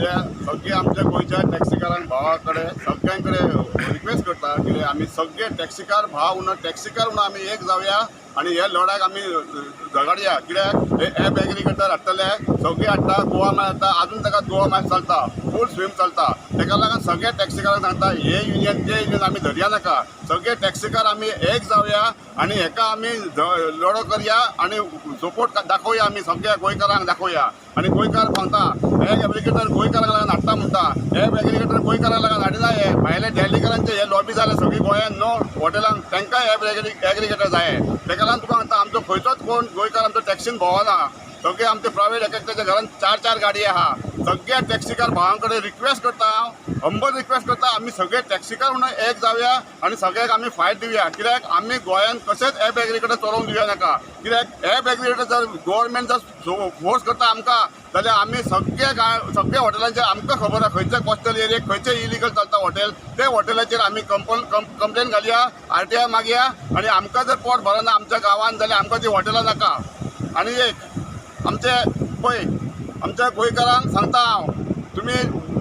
म्हणजे सगळे आमच्या गोंयच्या टॅक्सीकारांक भावा कडेन सगळ्यां कडेन रिक्वेस्ट करता की आमी सगळे टॅक्सीकार भाव म्हणून टॅक्सीकार म्हणून आमी एक जावया आनी हे लढाक आमी झगडया. कित्याक? हे एप एग्रिगेटर हाडटले सगळे हाडटा गोवा मॅच हाडटा अजून ताका गोवा मॅच चलता. फूल स्विम चलता. ताका लागून सगळे टॅक्सीकारांक सांगता हे युनियन ते युनियन आमी धरया नाका. सगळे टॅक्सीकार आमी एक जावया आनी हेका आमी लढो करया आनी सपोर्ट दाखोवया आमी सगळ्या गोंयकारांक दाखोवया. आनी गोंयकार सांगता हे एग्रिगेटर गोंयकारांक लागून हाडटा म्हणटा हे एग्रिगेटर गोंयकारांक लागून हाडिना हे भायले दिल्लीकारांचे हे लॉबी जाले सगळी गोंयान नो हॉटेलांक तांकां हे एग्रिगेटर जाय ताका लागून तुका सांगता आमचो खंयचोच कोण गोंयकार आमचो टॅक्सीन भोवना. सगळे आमचे प्रायवेट एक एकट्याच्या घरान चार चार गाडी आहा. सगळ्या टॅक्सीकार भावां कडेन रिक्वेस्ट करता हांव हंबल रिक्वेस्ट करता आमी सगळे टॅक्सीकार म्हणून एक जावया आनी सगळ्याक आमी फायट दिवया कित्याक आमी गोंयान कशेंच एप कडेन चलोवंक दिवया नाका. कित्याक एप कडेन जर गोवोरमेंट जर फोर्स करता आमकां जाल्यार आमी सगळे सगळ्या हॉटेलांचेर आमकां खबर आहा. खंयच्या कोस्टल एरियेक खंयचे इलिगल चलता हॉटेल ते हॉटेलाचेर आमी कंपन कंप्लेन घालया आर टी आय मागया आनी आमकां जर पोट भरना आमच्या गांवान जाल्यार आमकां ती हॉटेलां नाका. आनी एक आमचे पळय आमच्या गोंयकारांक सांगता हांव तुमी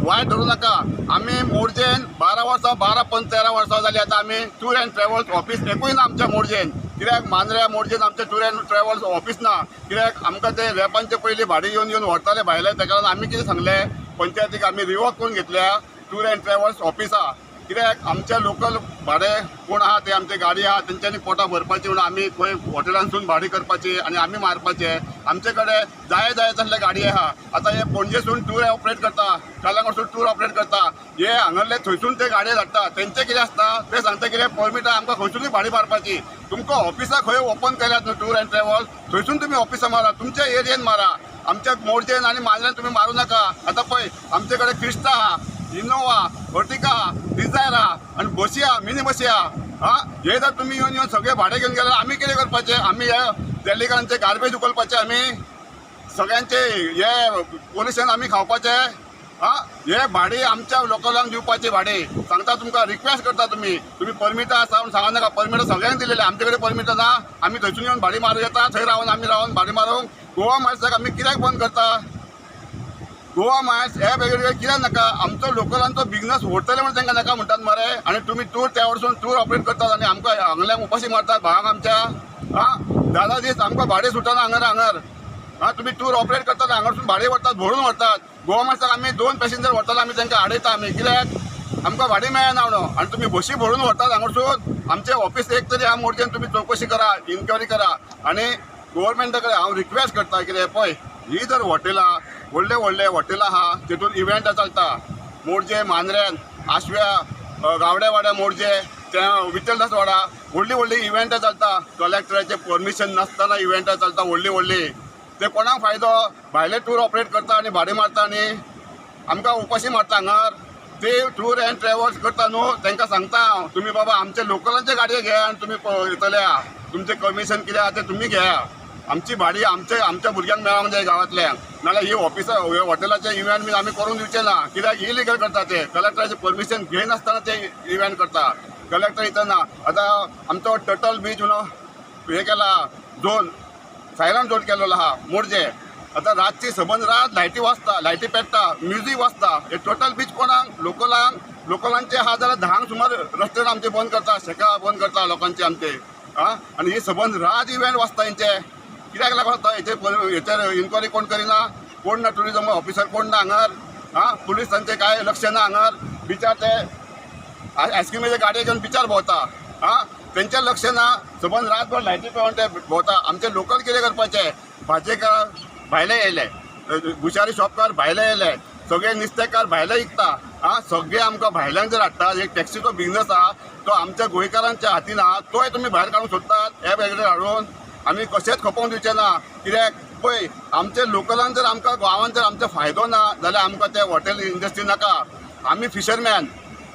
वायट धरूं नाका. आमी मोरजेन बारा वर्सां बारा पंच तेरा वर्सां जालीं आतां आमी टूर अँड ट्रॅवल्स ऑफीस एकूय ना आमच्या मोर्जेन. कित्याक मांद्र्या मोर्जेन आमचे टूर अँड ट्रॅवल्स ऑफीस ना. कित्याक आमकां ते रॅपांचे पयलीं भाडें येवन येवन व्हरताले भायले ताका लागून आमी कितें सांगलें? पंचायतीक आमी रिवॉक करून घेतल्या. टूर अँड ट्रॅवल्स ऑफिसा कित्याक आमच्या लोकल भाडें कोण आहा ते आमचे गाडी आहा तेंच्यांनी पोटां भरपाची म्हणून आमी खंय हॉटेलांसून भाडी करपाची आनी आमी मारपाचे आमचे कडेन जाय जाय तसले गाडी आहा आतां हे पणजेसून टूर ऑपरेट करता कालांगूटसून टूर ऑपरेट करता हे हांगरले थंयसून ते गाडये धाडटा. तेंचे कितें आसता ते सांगता कितें परमिटा आमकां खंयसूनय भाडी मारपाची. तुमकां ऑफिसां खंय ओपन केल्यात न्हू टूर अँड ट्रॅव्हल थंयसून तुमी ऑफिसां मारा तुमच्या एरियेन मारा. आमच्या मोर्चेन आनी मांद्रेन तुमी मारूं नाका. आतां पळय आमचे कडेन क्रिस्तां आहा इनोवा अर्टिका डिझायरा आहा आनी मिनी बसिया हा हे जर तुम्ही येवन येवन सगळे भाडे घेवन गेल्यार आमी कितें करपाचें आमी हे दिल्लीकारांचे गार्बेज उखलपाचे आमी सगळ्यांचे हे पोलिसांत आमी खावपाचे. हा हे भाडे आमच्या लोकलांक दिवपाचे भाडे. सांगता तुमकां रिक्वेस्ट करता तुमी तुमी परमिटां आसा म्हणून सांगा नाका. परमिटां सगळ्यांक दिलेले. आमचे कडेन परमिटां ना. आमी थंयसून येवन भाडी मारूं येता थंय रावन आमी रावन भाडी मारूंक गोवा मार्साक आमी कित्याक बंद करता. गोवा मायस हे वेगवेगळे कित्याक नाका. आमचो लोकलांचो बिझनेस व्हरतले म्हण तांकां नाका म्हणटात मरे आनी तुमी टूर त्या वरसून टूर ऑपरेट करतात आनी आमकां हांगल्यांक उपाशी मारतात भावांक आमच्या. हा? दादा दीस आमकां भाडें सुटना हांगर हांगर हा तुमी टूर ऑपरेट करतात हांगासून भाडें व्हरतात भरून व्हरतात गोवा मार्साक आमी दोन पॅसेंजर व्हरताले आमी तांकां आडयता आमी कित्याक आमकां भाडें मेळना म्हणून. आनी तुमी बशी भरून व्हरतात हांगासून आमचे ऑफिस एक तरी ह्या मोर्चेन तुमी चवकशी करा इन्क्वायरी करा. आनी गोवोरमेंटा कडेन हांव रिक्वेस्ट करता कितें पळय ही जर हॉटेलां व्हडले व्हडले हॉटेलां आहा तितून इव्हेंट चलता. मोरजे मांद्र्यान आशव्या अ, गावडेवाड्या मोरजे त्या विठ्ठलदास वाडा व्हडली व्हडली इव्हेंटां चलता. कलेक्टराचें परमिशन नासतना इव्हेंटां चलता व्हडली व्हडली ते कोणाक फायदो? भायले टूर ऑपरेट करता आनी भाडें मारता आनी आमकां उपाशी मारता हांगार. ते टूर अँड ट्रॅव्हल्स करता न्हू तांकां सांगता हांव तुमी बाबा आमचे लोकलांचे गाडये घेया आनी तुमी येतल्या. येतले तुमचें कमिशन कितें आहा तें तुमी घेया. आमची भाडी आमचे आमच्या भुरग्यांक मेळोंक म्हणजे जाय गांवांतल्यान नाल्यार ही ऑफिसां हॉटेलाचे इव्हेंट बी आमी करून दिवचे ना कित्याक इलिगल करता ते. कलेक्टराचे परमिशन घेयनासतना ते इव्हेंट करता कलेक्टर येतना आतां आमचो टटल बीच म्हणून हे केला झोन सायलंट झोन केलेलो आहा मोरजे. आतां रातची सबंद रात लायटी वाजता लायटी पेट्टा म्युजीक वाजता. हे टोटल बीच कोणाक? लोकलांक? लोकलांचे आहा जाल्यार धांक सुमार रस्ते आमचे बंद करता शेका बंद करता लोकांचे आमचे. आं आनी ही सबंद रात इव्हेंट वाजता हेंचे कित्याक लागून वता हेचेर हेचेर इन्क्वायरी कोण करिना? कोण ना टुरिजम ऑफिसर कोण ना हांगार हां? पुलिसांचे काय लक्ष ना हांगार बिचार ते आयस्क्रीमेचे गाडये घेवन बिचार भोंवता. हां? तेंचें लक्ष ना सबंद रातभर लायटी पेवन ते भोंवता. आमचे लोकल कितें करपाचे भाजेकार भायले येयले भुशारी शॉपकार भायले येयले सगळे नुस्तेकार भायले विकता आं सगळे आमकां भायल्यान जर हाडटा एक टॅक्सीचो बिझनस आहा तो आमच्या गोंयकारांच्या हातीन आहा तोय तुमी भायर काडूंक सोदतात हे वेगळे हाडून. आमी कशेंच खपोवंक दिवचे ना. कित्याक? पळय आमचे लोकलान जर आमकां गांवांत जर आमचो फायदो ना जाल्यार आमकां ते हॉटेल इंडस्ट्री नाका. आमी फिशरमॅन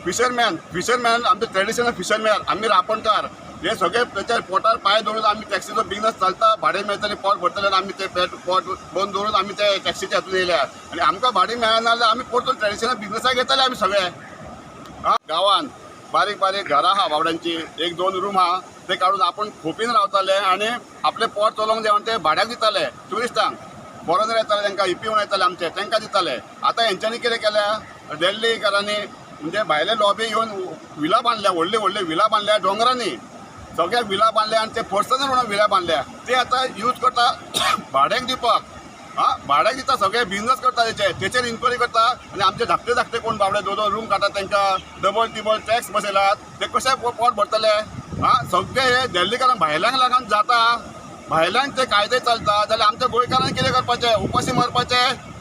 फिशरमॅन फिशरमॅन आमचे ट्रेडिशनल फिशरमॅन आमी रापणकार. हे सगळे त्याच्या पोटार पांय दवरून आमी टॅक्सीचो बिझनस चलता भाडें मेळटलें पोट भरतलें आमी ते पेट पोट बंद दवरून आमी ते टॅक्सीच्या हातून येयल्या. आनी आमकां भाडें मेळना जाल्यार आमी परतून ट्रेडिशनल बिझनसाक येतले आमी सगळे. गांवान गांवांत बारीक बारीक घरां आहा बाबड्यांची एक दोन रूम आहा ते काडून आपण खोपीन रावताले आनी आपले पोट चलोवंक जाय म्हणून ते भाड्याक दिताले. ट्युरिस्टांक फॉरेनर येताले तांकां ई पिवून येताले आमचे तांकां दिताले. आतां हेंच्यांनी कितें केल्या दिल्लीकारांनी म्हणजे भायले लॉबी येवन विला बांदल्या व्हडली व्हडली विला बांदल्या दोंगरांनी सगळ्या विला बांदल्या आनी ते पर्सनल म्हणून विला बांदल्या ते आतां यूज करता भाड्याक दिवपाक. हा? भाड्याक दिता सगळे बिझनेस करता तेचे तेचेर इन्क्वायरी करता आनी आमचे धाकटे धाकटे कोण बाबडे दोन दोन रूम काडटात तांकां डबल टिबल टॅक्स बसयलात. ते कशे पोट भरतले? हा सगळे हे दिल्लीकारांक भायल्यांक लागून जाता. भायल्यांक ते कायदे चलता जाल्यार आमच्या गोंयकारांक कितें करपाचें उपाशी मरपाचें